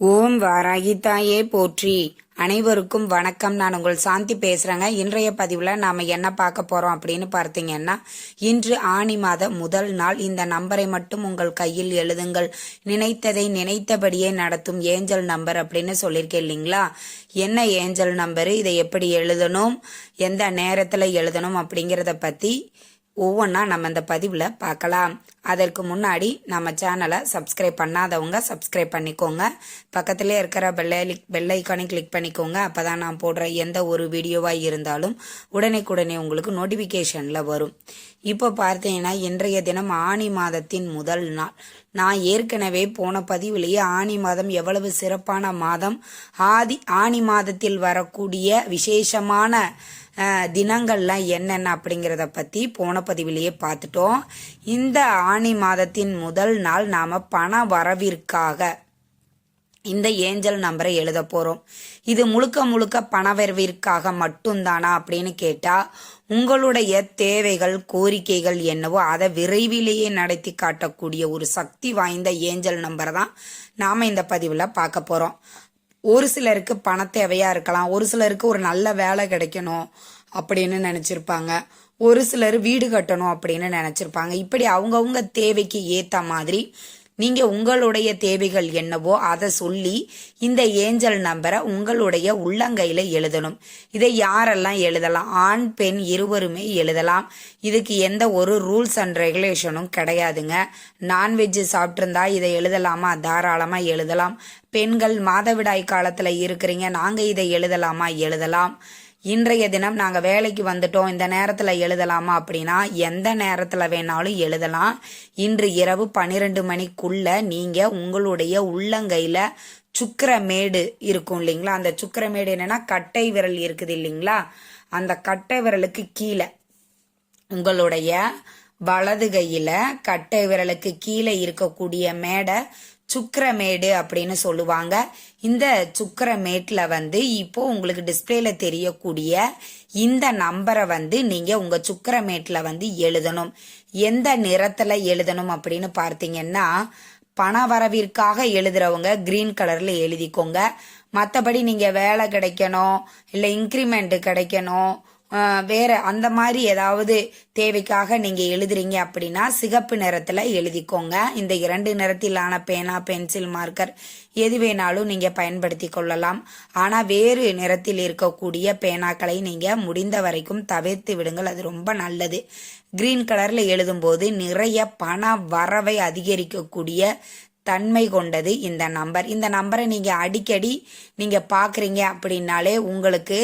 ஓம் வாராகித்தாயே போற்றி. அனைவருக்கும் வணக்கம். நான் உங்கள் சாந்தி பேசுறேங்க. இன்றைய பதிவில் நாம என்ன பார்க்க போறோம் அப்படின்னு பார்த்தீங்கன்னா இன்று ஆணி மாத முதல் நாள். இந்த நம்பரை மட்டும் உங்கள் கையில் எழுதுங்கள். நினைத்ததை நினைத்தபடியே நடத்தும் ஏஞ்சல் நம்பர் அப்படின்னு சொல்லியிருக்கேன் இல்லைங்களா? என்ன ஏஞ்சல் நம்பரு? இதை எப்படி எழுதணும்? எந்த நேரத்தில் எழுதணும் அப்படிங்கிறத பற்றி ஒவ்வொன்றா நம்ம இந்த பதிவில் பார்க்கலாம் அதற்கு முன்னாடி நம்ம சேனலை சப்ஸ்கிரைப் பண்ணாதவங்க சப்ஸ்கிரைப் பண்ணிக்கோங்க. பக்கத்திலே இருக்கிற பெல்லை பெல் ஐக்கானை கிளிக் பண்ணிக்கோங்க. அப்போ தான் நான் போடுற எந்த ஒரு வீடியோவாக இருந்தாலும் உடனே உங்களுக்கு நோட்டிஃபிகேஷனில் வரும். இப்போ பார்த்தீங்கன்னா இன்றைய தினம் ஆணி மாதத்தின் முதல் நாள். நான் ஏற்கனவே போன பதிவிலேயே ஆணி மாதம் எவ்வளவு சிறப்பான மாதம்? ஆதி ஆணி மாதத்தில் வரக்கூடிய விசேஷமான தினங்கள்லாம் என்னென்ன அப்படிங்கிறத பற்றி போன பதிவிலேயே பார்த்துட்டோம். இந்த ஆணி மாதத்தின் முதல் நாள் நாம் பண வரவிற்காக இந்த ஏஞ்சல் நம்பரை எழுத போகிறோம் இது முழுக்க முழுக்க பணவரவிற்காக மட்டும்தானா அப்படின்னு கேட்டால் உங்களுடைய தேவைகள் கோரிக்கைகள் என்னவோ அதை விரைவிலேயே நடத்தி காட்டக்கூடிய ஒரு சக்தி வாய்ந்த ஏஞ்சல் நம்பரை தான் நாம் இந்த பதிவில் பார்க்க போகிறோம் ஒரு சிலருக்கு பண தேவையா இருக்கலாம். ஒரு சிலருக்கு ஒரு நல்ல வேலை கிடைக்கணும் அப்படின்னு நினைச்சிருப்பாங்க. ஒரு சிலர் வீடு கட்டணும் அப்படின்னு நினைச்சிருப்பாங்க. இப்படி அவங்கவுங்க தேவைக்கு ஏத்த மாதிரி நீங்க உங்களுடைய தேவைகள் என்னவோ அதை சொல்லி இந்த ஏஞ்சல் நம்பரை உங்களுடைய உள்ளங்கையில எழுதணும். இதை யாரெல்லாம் எழுதலாம்? ஆண் பெண் இருவருமே எழுதலாம். இதுக்கு எந்த ஒரு ரூல்ஸ் அண்ட் ரெகுலேஷனும் கிடையாதுங்க. நான்வெஜ் சாப்பிட்ருந்தா இதை எழுதலாமா? தாராளமா எழுதலாம். பெண்கள் மாதவிடாய் காலத்துல இருக்கிறீங்க. நாங்க இதை எழுதலாமா? எழுதலாம். இன்றைய தினம் நாங்கள் வேலைக்கு வந்துட்டோம். இந்த நேரத்தில் எழுதலாமா அப்படின்னா எந்த நேரத்தில் வேணாலும் எழுதலாம். இன்று இரவு பன்னிரெண்டு மணிக்குள்ள நீங்கள் உங்களுடைய உள்ளங்கையில் சுக்கரமேடு இருக்கும் இல்லைங்களா? அந்த சுக்கரமேடு என்னன்னா கட்டை விரல் இருக்குது இல்லைங்களா? அந்த கட்டை விரலுக்கு கீழே உங்களுடைய வலது கையில கட்டை விரலுக்கு கீழே இருக்கக்கூடிய மேடை சுக்கரமேடு அப்படின்னு சொல்லுவாங்க. இந்த சுக்கரமேட்டில் வந்து இப்போ உங்களுக்கு டிஸ்பிளேல தெரியக்கூடிய இந்த நம்பரை வந்து நீங்க உங்க சுக்கரமேட்டில் வந்து எழுதணும். எந்த நிறத்துல எழுதணும் அப்படின்னு பார்த்தீங்கன்னா பண வரவிற்காக எழுதுறவங்க கிரீன் கலர்ல எழுதிக்கோங்க. மற்றபடி நீங்க வேலை கிடைக்கணும் இல்லை இன்க்ரிமெண்ட் கிடைக்கணும் வேற அந்த மாதிரி ஏதாவது தேவைக்காக நீங்க எழுதுறீங்க அப்படின்னா சிகப்பு நிறத்துல எழுதிக்கோங்க. இந்த இரண்டு நிறத்திலான பேனா பென்சில் மார்க்கர் எது வேணாலும் நீங்க பயன்படுத்தி கொள்ளலாம். ஆனா வேறு நிறத்தில் இருக்கக்கூடிய பேனாக்களை நீங்க முடிந்த வரைக்கும் தவிர்த்து விடுங்கள். அது ரொம்ப நல்லது. கிரீன் கலர்ல எழுதும்போது நிறைய பண வரவை அதிகரிக்கக்கூடிய தன்மை கொண்டது இந்த நம்பர். இந்த நம்பரை நீங்கள் அடிக்கடி நீங்கள் பார்க்குறீங்க அப்படின்னாலே உங்களுக்கு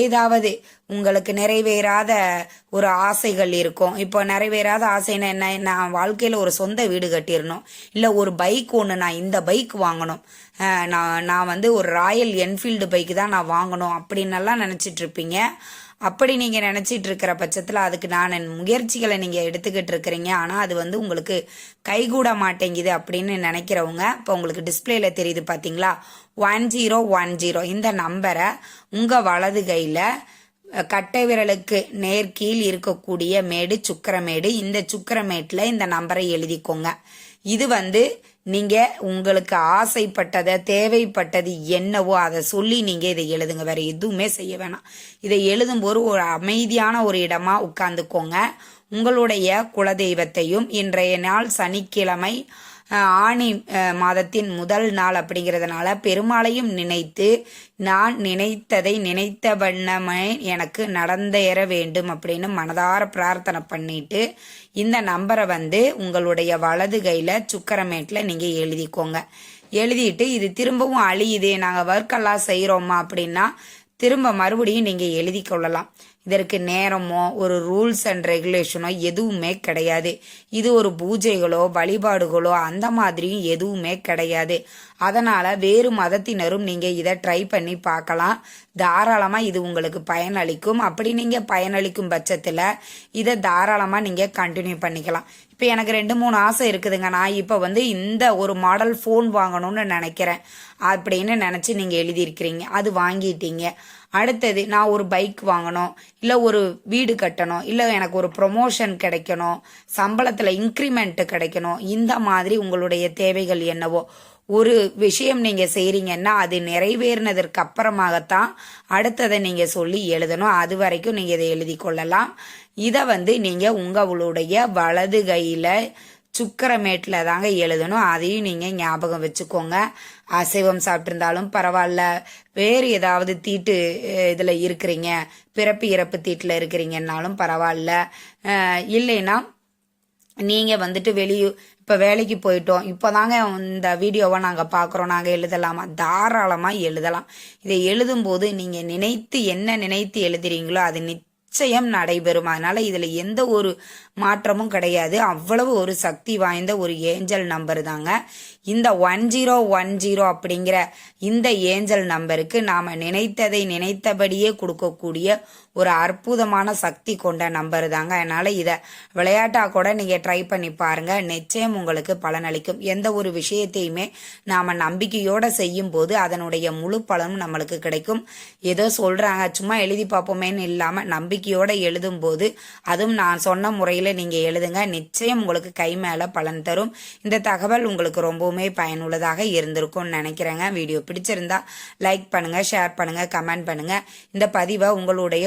ஏதாவது உங்களுக்கு நிறைவேறாத ஒரு ஆசைகள் இருக்கும். இப்போ நிறைவேறாத ஆசைன்னா என்ன? நான் வாழ்க்கையில் ஒரு சொந்த வீடு கட்டிடணும். இல்லை ஒரு பைக் ஒன்று நான் இந்த பைக் வாங்கணும். நான் நான் வந்து ஒரு ராயல் என்ஃபீல்டு பைக்கு தான் நான் வாங்கணும் அப்படின்னெல்லாம் நினச்சிட்டு இருப்பீங்க. அப்படி நீங்கள் நினச்சிட்டு இருக்கிற பட்சத்தில் அதுக்கு நான் முயற்சிகளை நீங்கள் எடுத்துக்கிட்டு இருக்கிறீங்க ஆனால் அது வந்து உங்களுக்கு கைகூட மாட்டேங்குது அப்படின்னு நினைக்கிறவங்க இப்போ உங்களுக்கு டிஸ்பிளேல தெரியுது பார்த்தீங்களா ஒன் ஜீரோ ஒன் ஜீரோ. இந்த நம்பரை உங்கள் வலது கையில் கட்டை விரலுக்கு நேர்கீழ் இருக்கக்கூடிய மேடு சுக்கரமேடு இந்த சுக்கரமேட்டில் இந்த நம்பரை எழுதிக்கோங்க. இது வந்து நீங்க உங்களுக்கு ஆசைப்பட்டதை தேவைப்பட்டது என்னவோ அதை சொல்லி நீங்க இதை எழுதுங்க. வேற எதுவுமே செய்ய வேணாம். இதை எழுதும்போது ஒரு அமைதியான ஒரு இடமா உட்காந்துக்கோங்க உங்களுடைய குலதெய்வத்தையும் இன்றைய நாள் சனிக்கிழமை ஆணி மாதத்தின் முதல் நாள் அப்படிங்கிறதுனால பெருமாளையும் நினைத்து நான் நினைத்ததை நினைத்த வண்ணமே எனக்கு நடந்தேற வேண்டும் அப்படின்னு மனதார பிரார்த்தனை பண்ணிட்டு இந்த நம்பரை வந்து உங்களுடைய வலது கையில் சுக்கரமேட்டில் நீங்கள் எழுதிக்கோங்க. எழுதிட்டு இது திரும்பவும் அழியுது நாங்கள் ஒர்க்கெல்லாம் செய்கிறோமா அப்படின்னா திரும்ப மறுபடியும் நீங்கள் எழுதி கொள்ளலாம் இதற்கு நேரமோ ஒரு ரூல்ஸ் அண்ட் ரெகுலேஷனோ எதுவுமே கிடையாது. இது ஒரு பூஜைகளோ வழிபாடுகளோ அந்த மாதிரியும் எதுவுமே கிடையாது. அதனால் வேறு மதத்தினரும் நீங்கள் இதை ட்ரை பண்ணி பார்க்கலாம். தாராளமாக இது உங்களுக்கு பயனளிக்கும். அப்படி நீங்கள் பயனளிக்கும் பட்சத்தில் இதை தாராளமாக நீங்கள் கண்டினியூ பண்ணிக்கலாம். இப்போ எனக்கு ரெண்டு மூணு ஆசை இருக்குதுங்க. நான் இப்போ வந்து இந்த ஒரு மாடல் ஃபோன் வாங்கணும்னு நினைக்கிறேன். அப்படின்னு நினச்சி நீங்கள் எழுதியிருக்கிறீங்க. அது வாங்கிட்டீங்க. அடுத்தது நான் ஒரு பைக் வாங்கணும் இல்லை ஒரு வீடு கட்டணும் இல்லை எனக்கு ஒரு ப்ரொமோஷன் கிடைக்கணும் சம்பளத்தில் இன்க்ரிமெண்ட் கிடைக்கணும் இந்த மாதிரி உங்களுடைய தேவைகள் என்னவோ. ஒரு விஷயம் நீங்கள் செய்கிறீங்கன்னா அது நிறைவேறினதற்கு அப்புறமாகத்தான் அடுத்ததை நீங்கள் சொல்லி எழுதணும். அது வரைக்கும் நீங்கள் இதை எழுதி கொள்ளலாம். இதை வந்து நீங்கள் உங்களுடைய வலது கையில் சுக்கரமேட்டில் தாங்க எழுதணும். அதையும் நீங்கள் ஞாபகம் வச்சுக்கோங்க. அசைவம் சாப்பிட்ருந்தாலும் பரவாயில்ல. வேறு ஏதாவது தீட்டு இதில் இருக்கிறீங்க. பிறப்பு இறப்பு தீட்டில் இருக்கிறீங்கன்னாலும் பரவாயில்ல. இல்லைன்னா நீங்கள் வந்துட்டு வெளியூ இப்போ வேலைக்கு போயிட்டோம். இப்போ தாங்க இந்த வீடியோவை நாங்கள் பார்க்குறோம் நாங்கள் எழுதலாமா? தாராளமாக எழுதலாம். இதை எழுதும்போது நீங்கள் நினைத்து என்ன நினைத்து எழுதுறீங்களோ அது நித் நிச்சயம் நடைபெறும். அதனால இதில் எந்த ஒரு மாற்றமும் கிடையாது. அவ்வளவு ஒரு சக்தி வாய்ந்த ஒரு ஏஞ்சல் நம்பர் தாங்க. இந்த ஒன் ஜீரோ ஒன் ஜீரோ அப்படிங்கிற இந்த ஏஞ்சல் நம்பருக்கு நாம் நினைத்ததை நினைத்தபடியே கொடுக்கக்கூடிய ஒரு அற்புதமான சக்தி கொண்ட நம்பர் தாங்க. அதனால இதை விளையாட்டாக கூட நீங்கள் ட்ரை பண்ணி பாருங்க. நிச்சயம் உங்களுக்கு பலனளிக்கும். எந்த ஒரு விஷயத்தையுமே நாம் நம்பிக்கையோடு செய்யும் போது அதனுடைய முழு பலனும் நம்மளுக்கு கிடைக்கும். ஏதோ சொல்கிறாங்க சும்மா எழுதி பார்ப்போமேன்னு இல்லாமல் நம்பிக்கையோடு எழுதும் போது அதுவும் நான் சொன்ன முறையில் நீங்கள் எழுதுங்க. நிச்சயம் உங்களுக்கு கை மேலே பலன் தரும். இந்த தகவல் உங்களுக்கு ரொம்பவுமே பயனுள்ளதாக இருந்திருக்கும்னு நினைக்கிறேங்க. வீடியோ பிடிச்சிருந்தா லைக் பண்ணுங்கள் ஷேர் பண்ணுங்கள் கமெண்ட் பண்ணுங்கள் இந்த பதிவை உங்களுடைய